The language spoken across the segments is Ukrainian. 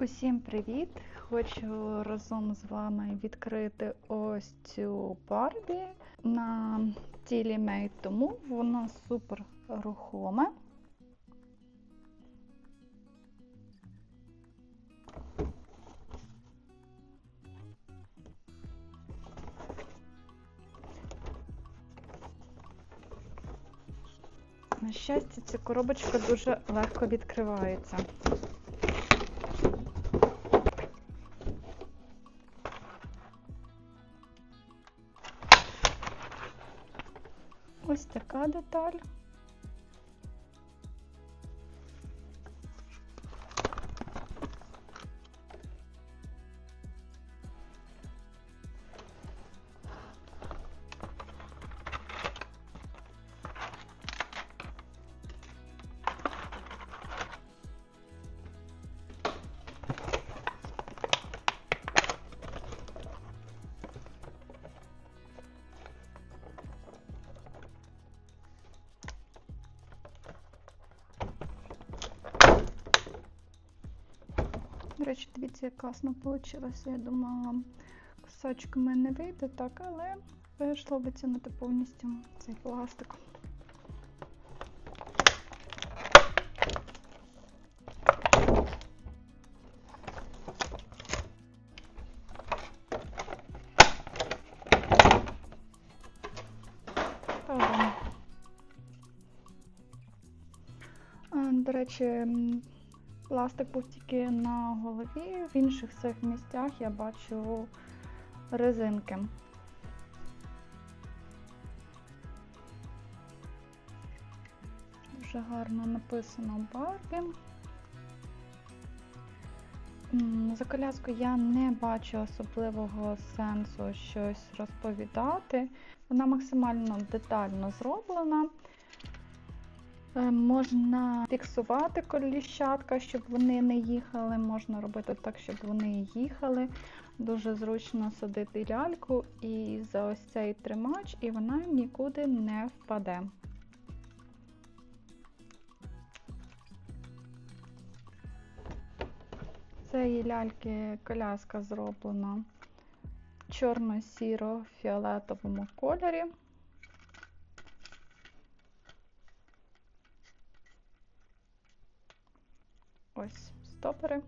Усім привіт! Хочу разом з вами відкрити ось цю Барбі на тілі Made, тому воно супер рухоме. На щастя, ця коробочка дуже легко відкривається. Ось така деталь. Речі, дивіться, як класно вийшло. Я думала, кусочками не вийде так, але вийшло витягнути повністю цей пластик. До речі, пластик був тільки на голові, в інших всіх місцях я бачу резинки. Дуже гарно написано Барбі. За коляску я не бачу особливого сенсу щось розповідати. Вона максимально детально зроблена. Е, Можна фіксувати коліщатка, щоб вони не їхали. Можна робити так, щоб вони їхали. Дуже зручно садити ляльку і за ось цей тримач, і вона нікуди не впаде. Цієї ляльки коляска зроблена чорно-сіро-фіолетовому кольорі. Ось стопери.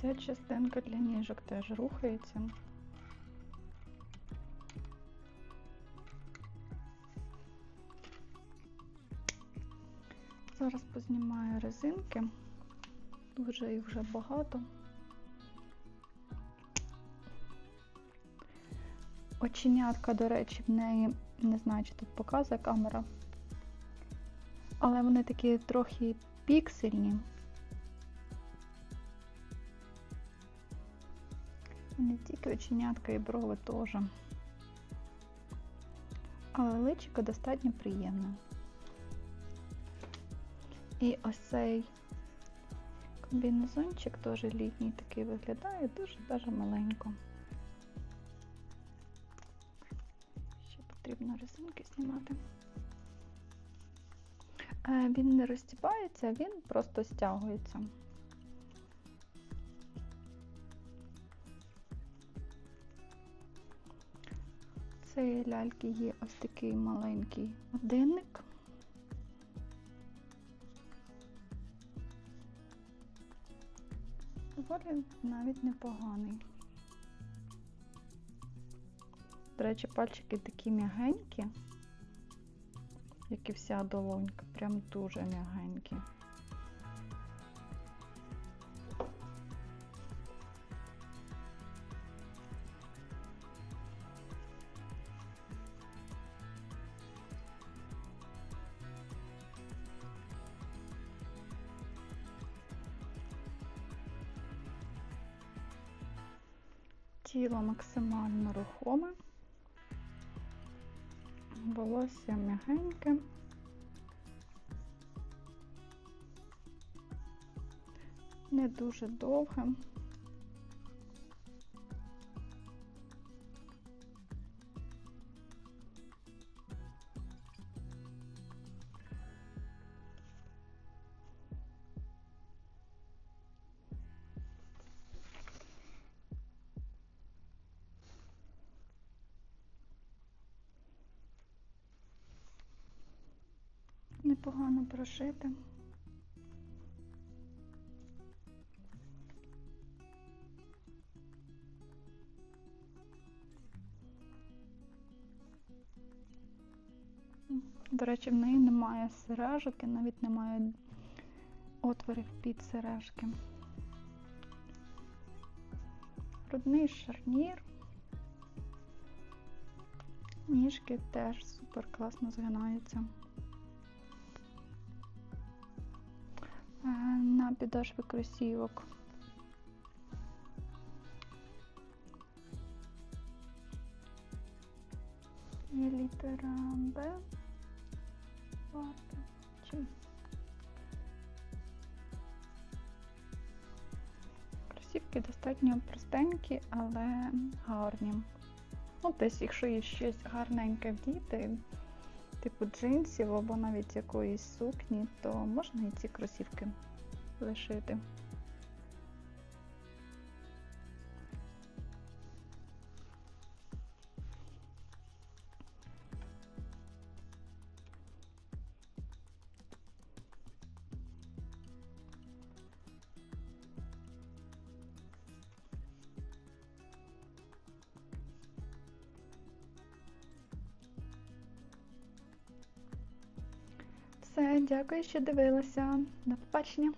Ця частинка для ніжок теж рухається. Зараз познімаю резинки. Дуже їх вже багато. Оченятка, до речі, в неї, не знаю, чи тут показує камера. Але вони такі трохи піксельні. Не тільки оченятка і брови теж. Але личико достатньо приємне. І ось цей комбінезончик теж літній такий виглядає, дуже-дуже маленько. Ще потрібно резинки знімати. Е, Він не розтібається, він просто стягується. Цієї ляльки є ось такий маленький годинник. Доволі навіть непоганий. До речі, пальчики такі м'ягенькі, як і вся долонька, прям дуже м'ягенькі. тіло максимально рухоме, волосся м'ягеньке. Не дуже довгим, Непогано прошити. До речі, в неї немає сережок і навіть немає отворів під сережки. Грудний шарнір. Ніжки теж супер класно згинаються. На підошві кросівок. Є літера Б. Кросівки достатньо простенькі, але гарні. Ну, десь, якщо є щось гарненьке вдіти, типу джинсів або навіть якоїсь сукні, то можна і ці кросівки лишити. Дякую, що дивилися. До побачення.